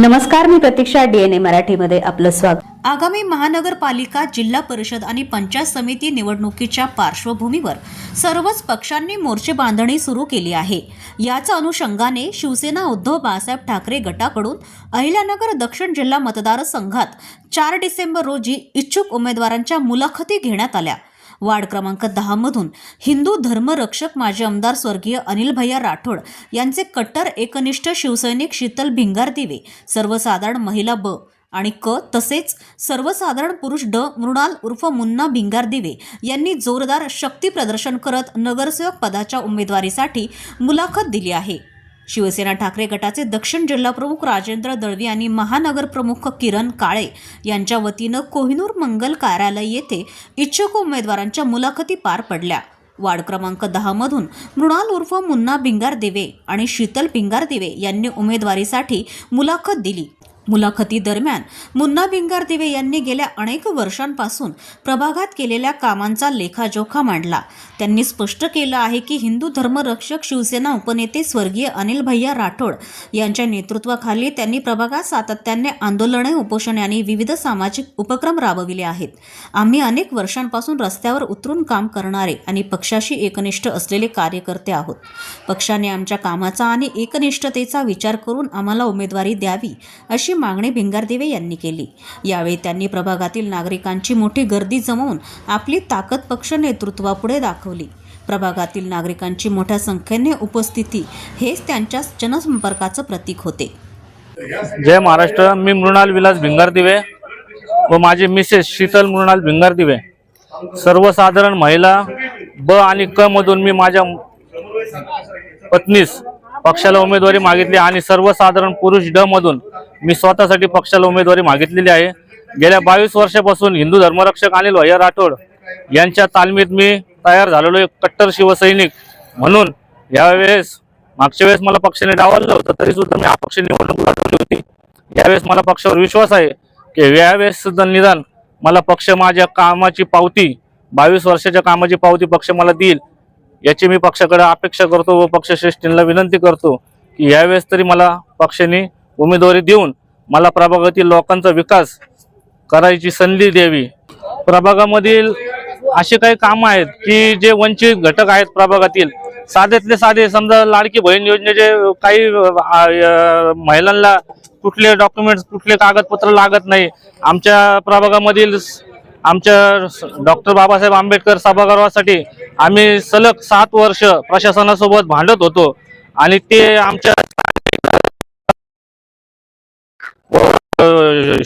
नमस्कार मी प्रतीक्षा डीएनए मराठीमध्ये आपलं स्वागत. आगामी महानगरपालिका जिल्हा परिषद आणि पंचायत समिती निवडणुकीच्या पार्श्वभूमीवर सर्वच पक्षांनी मोर्चे बांधणी सुरू केली आहे. याच अनुषंगाने शिवसेना उद्धव बाळासाहेब ठाकरे गटाकडून अहिल्यानगर दक्षिण जिल्हा मतदारसंघात चार डिसेंबर रोजी इच्छुक उमेदवारांच्या मुलाखती घेण्यात आल्या. वार्ड क्रमांक दहा मधून हिंदू धर्मरक्षक माजी आमदार स्वर्गीय अनिल भैया राठोड यांचे कट्टर एकनिष्ठ शिवसैनिक शीतल भिंगार दिवे सर्वसाधारण महिला ब आणि क तसेच सर्वसाधारण पुरुष ड मृणाल उर्फ मुन्ना भिंगार दिवे यांनी जोरदार शक्ती प्रदर्शन करत नगरसेवक पदाच्या उमेदवारीसाठी मुलाखत दिली आहे. शिवसेना ठाकरे गटाचे दक्षिण जिल्हाप्रमुख राजेंद्र दळवी आणि महानगर प्रमुख किरण काळे यांच्या वतीनं कोहिनूर मंगल कार्यालय येथे इच्छुक उमेदवारांच्या मुलाखती पार पडल्या. वार्ड क्रमांक दहामधून मृणाल उर्फ मुन्ना भिंगार दिवे आणि शीतल भिंगार दिवे यांनी उमेदवारीसाठी मुलाखत दिली. मुलाखतीदरम्यान मुन्ना भिंगार दिवे यांनी गेल्या अनेक वर्षांपासून प्रभागात केलेल्या कामांचा लेखाजोखा मांडला. त्यांनी स्पष्ट केलं आहे की हिंदू धर्मरक्षक शिवसेना उपनेते स्वर्गीय अनिल भैया राठोड यांच्या नेतृत्वाखाली त्यांनी प्रभागात सातत्याने आंदोलने उपोषणे आणि विविध सामाजिक उपक्रम राबविले आहेत. आम्ही अनेक वर्षांपासून रस्त्यावर उतरून काम करणारे आणि पक्षाशी एकनिष्ठ असलेले कार्यकर्ते आहोत. पक्षाने आमच्या कामाचा आणि एकनिष्ठतेचा विचार करून आम्हाला उमेदवारी द्यावी अशी मागणी भिंगारदेवे यांनी केली. यावेळी त्यांनी प्रभागातील नागरिकांची मोठी गर्दी जमवून आपली ताकद पक्ष नेतृत्वापुढे दाखवली. प्रभागातील नागरिकांची मोठ्या संख्येने उपस्थिती हेच त्यांच्या जनसंपर्काचं प्रतीक होते. जय महाराष्ट्र. मी मृणाल विलास भिंगारदिवे व माझे मिसेस शीतल मृणाल भिंगारदिवे सर्वसाधारण महिला ब आणि क मधून मी माझ्या पत्नीस पक्षाला उमेदवारी मागितली आणि सर्वसाधारण पुरुष ड मधून मी स्वतःसाठी पक्षाला उमेदवारी मागितलेली आहे. गेल्या बावीस वर्षापासून हिंदू धर्मरक्षक अनिल भैया राठोड यांच्या तालमीत मी तयार झालेलो एक कट्टर शिवसैनिक म्हणून यावेळेस मागच्या वेळेस मला पक्षाने डावललं होतं तरी सुद्धा मी अपक्ष निवडणूक लढवली होती. यावेळेस मला पक्षावर विश्वास आहे की यावेळेस सुद्धा निदान मला पक्ष माझ्या कामाची पावती बावीस वर्षाच्या कामाची पावती पक्ष मला देईल. याची मी पक्षाकडे अपेक्षा करतो व पक्षश्रेष्ठींना विनंती करतो की यावेळेस तरी मला पक्षाने उमेदवारी देऊन मला प्रभागातील लोकांचा विकास करायची संधी द्यावी. प्रभागामधील असे काही कामं आहेत की जे वंचित घटक आहेत प्रभागातील साधेतले साधे समजा लाडकी बहीण योजनेचे काही महिलांना कुठले डॉक्युमेंट्स कुठले कागदपत्र लागत नाही. आमच्या प्रभागामधील आमच्या डॉक्टर बाबासाहेब आंबेडकर सभागृहासाठी आम्ही सलग सात वर्ष प्रशासनासोबत भांडत होतो आणि ते आमच्या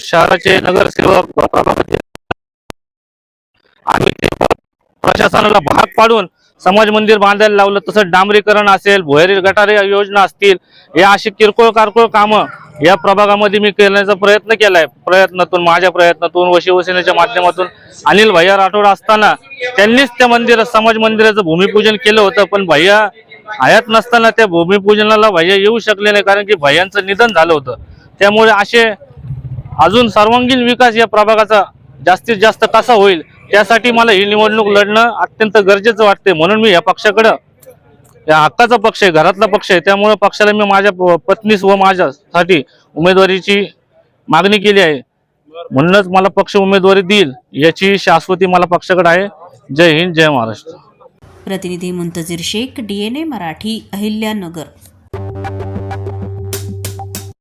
शहराचे नगरसेवक प्रभागातील आम्ही प्रशासनाला भाग पाडून समाज मंदिर बांधायला लावलं तसं डांबरीकरण असेल भुयारी गटारी योजना असतील या अशी किरकोळ कारकोळ कामं या प्रभागामध्ये मी करण्याचा प्रयत्न केलाय. प्रयत्नातून माझ्या प्रयत्नातून व शिवसेनेच्या माध्यमातून अनिल भैया राठोड असताना त्यांनीच त्या मंदिर समाज मंदिराचं भूमिपूजन केलं होतं पण भैया हयात नसताना त्या भूमिपूजनाला भैया येऊ शकले नाही कारण की भैयांचं निधन झालं होतं. त्यामुळे असे अजून सर्वांगीण विकास या प्रभागाचा जास्तीत जास्त कसा होईल त्यासाठी मला ही निवडणूक लढणं अत्यंत गरजेचं वाटते म्हणून मी या पक्षाकडं या हक्काचा पक्ष आहे घरातला पक्ष आहे त्यामुळे पक्षाला मी माझ्या पत्नीस व माझ्यासाठी उमेदवारीची मागणी केली आहे. म्हणूनच मला पक्ष उमेदवारी देईल याची शाश्वती मला पक्षाकडे आहे. जय हिंद जय महाराष्ट्र. प्रतिनिधी मुंतजीर शेख डीएनए मराठी अहिल्यानगर.